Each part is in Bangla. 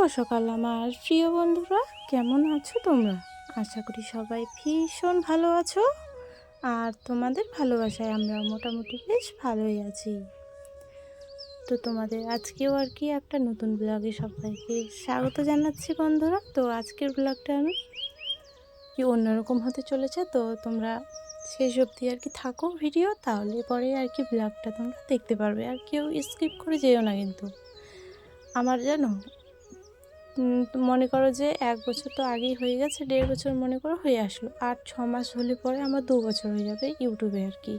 শুভ সকাল আমার প্রিয় বন্ধুরা। কেমন আছো তোমরা? আশা করি সবাই ভীষণ ভালো আছো। আর তোমাদের ভালোবাসায় আমরা মোটামুটি বেশ ভালোই আছি। তো তোমাদের আজকেও আর কি একটা নতুন ব্লগে সবাইকে স্বাগত জানাচ্ছি বন্ধুরা। তো আজকের ব্লগটা আমি কি অন্যরকম হতে চলেছে? তো তোমরা শেষ অবধি আর কি থাকো ভিডিও, তাহলে পরে আর কি ব্লগটা তোমরা দেখতে পারবে। আর কেউ স্কিপ করে যেও না কিন্তু। আমার জানো মনে করো যে এক বছর তো আগেই হয়ে গেছে, দেড় বছর মনে করো হয়ে আসলো। আর ছ মাস হলে পরে আমার দু বছর হয়ে যাবে ইউটিউবে আর কি।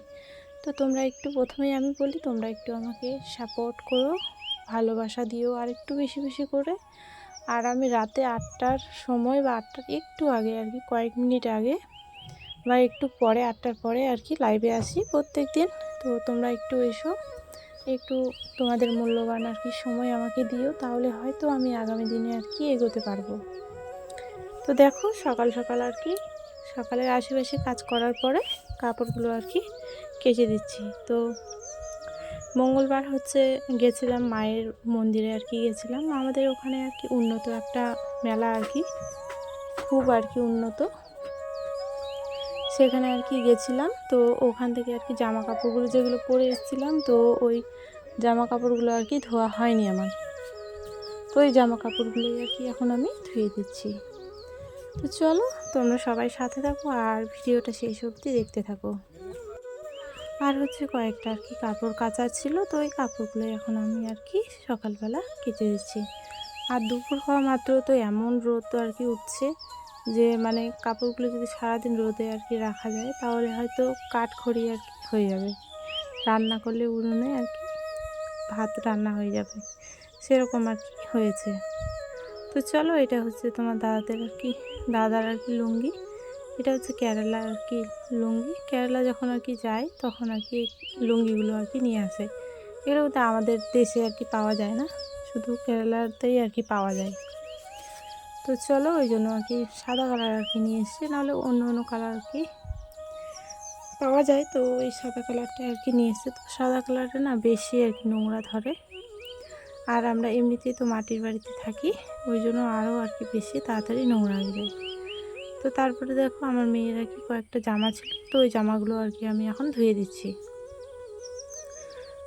তো তোমরা একটু প্রথমেই আমি বলি, তোমরা একটু আমাকে সাপোর্ট করো, ভালোবাসা দিও আর একটু বেশি বেশি করে। আর আমি রাতে আটটার সময় বা আটটার একটু আগে আর কি, কয়েক মিনিট আগে বা একটু পরে, আটটার পরে আর কি লাইভে আসি প্রত্যেক দিন তো তোমরা একটু এসো। একটু তোমাদের মূল্যবান আর কি সময় আমাকে দিও, তাহলে হয়তো আমি আগামী দিনে আর কি এগোতে পারব। তো দেখো, সকাল সকাল আর কি, সকালের আশেপাশে কাজ করার পরে কাপড়গুলো আর কি কেচে দিচ্ছি। তো মঙ্গলবার হচ্ছে গেছিলাম মায়ের মন্দিরে আর কি গেছিলাম। আমাদের ওখানে আর কি উন্নত একটা মেলা আর কি, খুব আর কি উন্নত। সেখানে আর কি গেছিলাম। তো ওখান থেকে আর কি জামা কাপড়গুলো যেগুলো পরে এসেছিলাম, তো ওই জামা কাপড়গুলো আর কি ধোয়া হয়নি আমার। তো ওই জামা কাপড়গুলোই আর কি এখন আমি ধুয়ে দিচ্ছি। তো চলো, তোমরা সবাই সাথে থাকো আর ভিডিওটা শেষ অবধি দেখতে থাকো। আর হচ্ছে কয়েকটা আর কি কাপড় কাচা ছিল, তো ওই কাপড়গুলো এখন আমি আর কি সকালবেলা কেচে দিচ্ছি। আর দুপুর হওয়া মাত্র তো এমন রোদ তো আর কি উঠছে যে মানে কাপড়গুলো যদি সারাদিন রোদে আর কি রাখা যায় তাহলে হয়তো কাঠখড়ি আর কি হয়ে যাবে রান্না করলে উনুনে আর কি ভাত রান্না হয়ে যাবে সেরকম আর কি হয়েছে তো চলো এটা হচ্ছে তোমার দাদাদের আর কি দাদার আর কি লুঙ্গি এটা হচ্ছে কেরালা আর কি লুঙ্গি কেরালা যখন আর কি যায় তখন আর কি লুঙ্গিগুলো আর কি নিয়ে আসে এগুলো তো আমাদের দেশে আর কি পাওয়া যায় না শুধু কেরালাতেই আর কি পাওয়া যায় তো চলো ওই জন্য আর কি সাদা কালার আর কি নিয়ে এসছে, নাহলে অন্য অন্য কালার আর কি পাওয়া যায়। তো ওই সাদা কালারটা আর কি নিয়ে এসছে। তো সাদা কালারটা না বেশি আর কি নোংরা ধরে। আর আমরা এমনিতেই তো মাটির বাড়িতে থাকি, ওই জন্য আরও আর কি বেশি তাড়াতাড়ি নোংরা হয়ে যায়। তো তারপরে দেখো আমার মেয়েরা কি কয়েকটা জামা ছিল, তো ওই জামাগুলো আর কি আমি এখন ধুয়ে দিচ্ছি।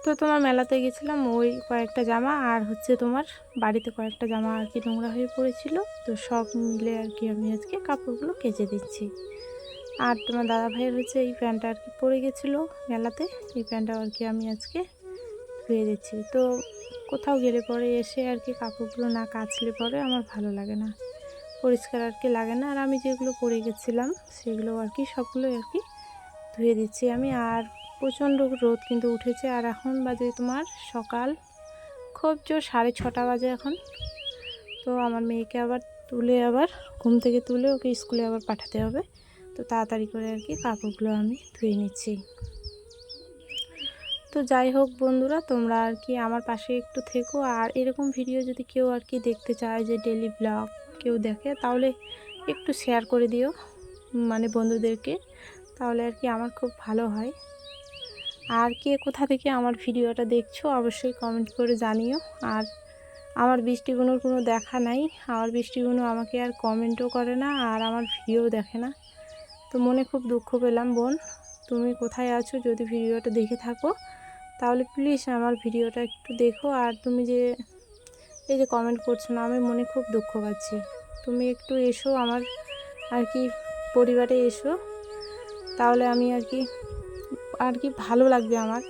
তো তোমার মেলাতে গেছিলাম ওই কয়েকটা জামা আর হচ্ছে তোমার বাড়িতে কয়েকটা জামা আর কি নোংরা হয়ে পড়েছিল। তো সব মিলে আর কি আমি আজকে কাপড়গুলো কেচে দিচ্ছি। আর তোমার দাদা ভাইয়ের হচ্ছে এই প্যান্টটা আর কি পরে গেছিল মেলাতে। এই প্যান্টটা আর কি আমি আজকে ধুয়ে দিচ্ছি। তো কোথাও গেলে পরে এসে আর কি কাপড়গুলো না কাচলে পরে আমার ভালো লাগে না। পরিষ্কার আর কি লাগে না। আর আমি যেগুলো পরে গেছিলাম সেগুলো আর কি সবগুলো আর কি ধুয়ে দিচ্ছি আমি। আর প্রচণ্ড রোদ কিন্তু উঠেছে। আর এখন বাজে তোমার সকাল খুব জোর, সাড়ে ছটা বাজে এখন। তো আমার মেয়েকে আবার তুলে আবার ঘুম থেকে তুলে ওকে স্কুলে আবার পাঠাতে হবে। তো তাড়াতাড়ি করে আর কি কাপড়গুলো আমি ধুয়ে নিচ্ছি। তো যাই হোক বন্ধুরা, তোমরা আর কি আমার পাশে একটু থেকো। আর এরকম ভিডিও যদি কেউ আর কি দেখতে চায় যে ডেলি ব্লগ কেউ দেখে, তাহলে একটু শেয়ার করে দিও মানে বন্ধুদেরকে। তাহলে আর কি আমার খুব ভালো হয়। আর কে কোথা থেকে আমার ভিডিওটা দেখছ, অবশ্যই কমেন্ট করে জানিও। আর আমার বৃষ্টিগুলোর কোনো দেখা নাই, আমার বৃষ্টিগুলো আমাকে আর কমেন্টও করে না, আর আমার ভিডিও দেখে না। তো মনে খুব দুঃখ পেলাম বোন, তুমি কোথায় আছো যদি ভিডিওটা দেখে থাকো, তাহলে প্লিজ আমার ভিডিওটা একটু দেখো। আর তুমি যে, এই যে কমেন্ট করছ না, আমি মনে খুব দুঃখ পাচ্ছি। তুমি একটু এসো আমার, আর কি পরিবারে এসো, তাহলে আমি আর কি আর কি ভালো লাগবে আমার।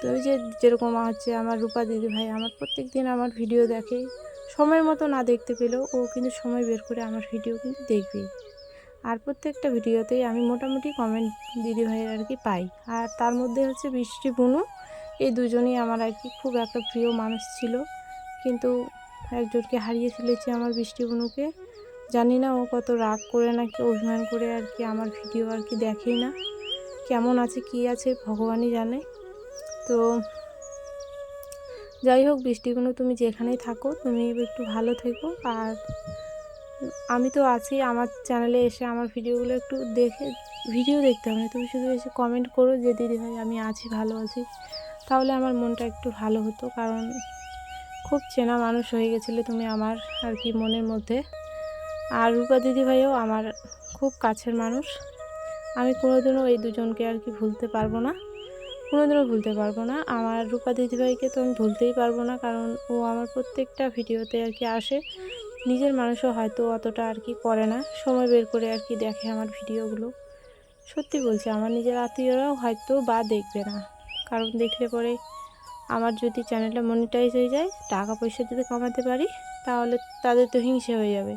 তো ওই যে যেরকম হচ্ছে আমার রূপা দিদি ভাই, আমার প্রত্যেক দিন আমার ভিডিও দেখে, সময় মতো না দেখতে পেলেও ও কিন্তু সময় বের করে আমার ভিডিও কিন্তু দেখবে। আর প্রত্যেকটা ভিডিওতেই আমি মোটামুটি কমেন্ট দিদি ভাইয়ের আর কি পাই। আর তার মধ্যে হচ্ছে বৃষ্টি, বুনু, এই দুজনেই আমার আর কি খুব একটা প্রিয় মানুষ ছিল। কিন্তু একজনকে হারিয়ে ফেলেছি আমার বৃষ্টি, বুনুকে। জানি না ও কত রাগ করে নাকি অভিমান করে আর কি আমার ভিডিও আর কি দেখেই না। কেমন আছে, কি আছে ভগবানই জানে। তো যাই হোক, বৃষ্টিগুলো তুমি যেখানেই থাকো, তুমি একটু ভালো থেকো। আর আমি তো আছি আমার চ্যানেলে এসে আমার ভিডিওগুলো একটু দেখে ভিডিও দেখতে হবে না। তুমি শুধু এসে কমেন্ট করো যে, দিদি ভাই, আমি আছি, ভালো আছি। তাহলে আমার মনটা একটু ভালো হতো, কারণ খুব চেনা মানুষ হয়ে গেছিলে তুমি আমার আর কি মনের মধ্যে। আর রূপা দিদিভাইও আমার খুব কাছের মানুষ। আমি কোনোদিনও এই দুজনকে আর কি ভুলতে পারব না। কোনোদিনও ভুলতে পারব না। আমার রূপা দিদিভাইকে তো আমি ভুলতেই পারব না, কারণ ও আমার প্রত্যেকটা ভিডিওতে আর কি আসে। নিজের মানুষও হয়তো অতটা আর কি করে না। সময় বের করে আর কি দেখে আমার ভিডিওগুলো। সত্যি বলছি, আমার নিজের আত্মীয়রাও হয়তো বা দেখবে না। কারণ দেখলে পরে আমার যদি চ্যানেলটা মনিটাইজ হয়ে যায়, টাকা পয়সা যদি কামাতে পারি, তাহলে তাদের তো হিংসে হয়ে যাবে।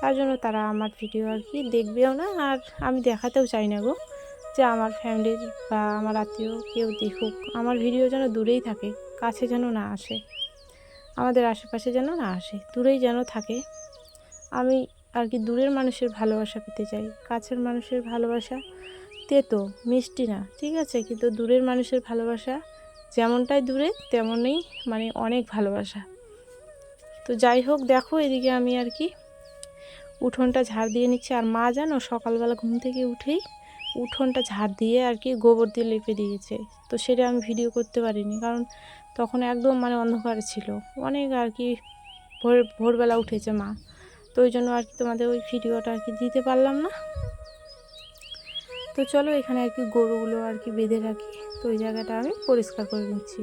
তার জন্য তারা আমার ভিডিও আর কি দেখবেও না, আর আমি দেখাতেও চাই না গো যে আমার ফ্যামিলির বা আমার আত্মীয় কেউ দেখুক। আমার ভিডিও যেন দূরেই থাকে, কাছে যেন না আসে, আমাদের আশেপাশে যেন না আসে, দূরেই যেন থাকে। আমি আর কি দূরের মানুষের ভালোবাসা পেতে চাই, কাছের মানুষের ভালোবাসা তেতো মিষ্টি না, ঠিক আছে? কিন্তু দূরের মানুষের ভালোবাসা যেমনটাই দূরে, তেমনই মানে অনেক ভালোবাসা। তো যাই হোক, দেখো এদিকে আমি আর কি উঠোনটা ঝাড় দিয়ে নিচ্ছে। আর মা জানো, সকালবেলা ঘুম থেকে উঠেই উঠোনটা ঝাড় দিয়ে আর কি গোবর দিয়ে লেপে দিয়েছে। তো সেটা আমি ভিডিও করতে পারিনি, কারণ তখন একদম মানে অন্ধকার ছিল। অনেক আর কি ভোর, ভোরবেলা উঠেছে মা। তো ওই জন্য আর কি তোমাদের ওই ভিডিওটা আর কি দিতে পারলাম না। তো চলো এখানে আর কি গরুগুলো আর কি বেঁধে রাখি। তো ওই জায়গাটা আমি পরিষ্কার করে নিচ্ছি।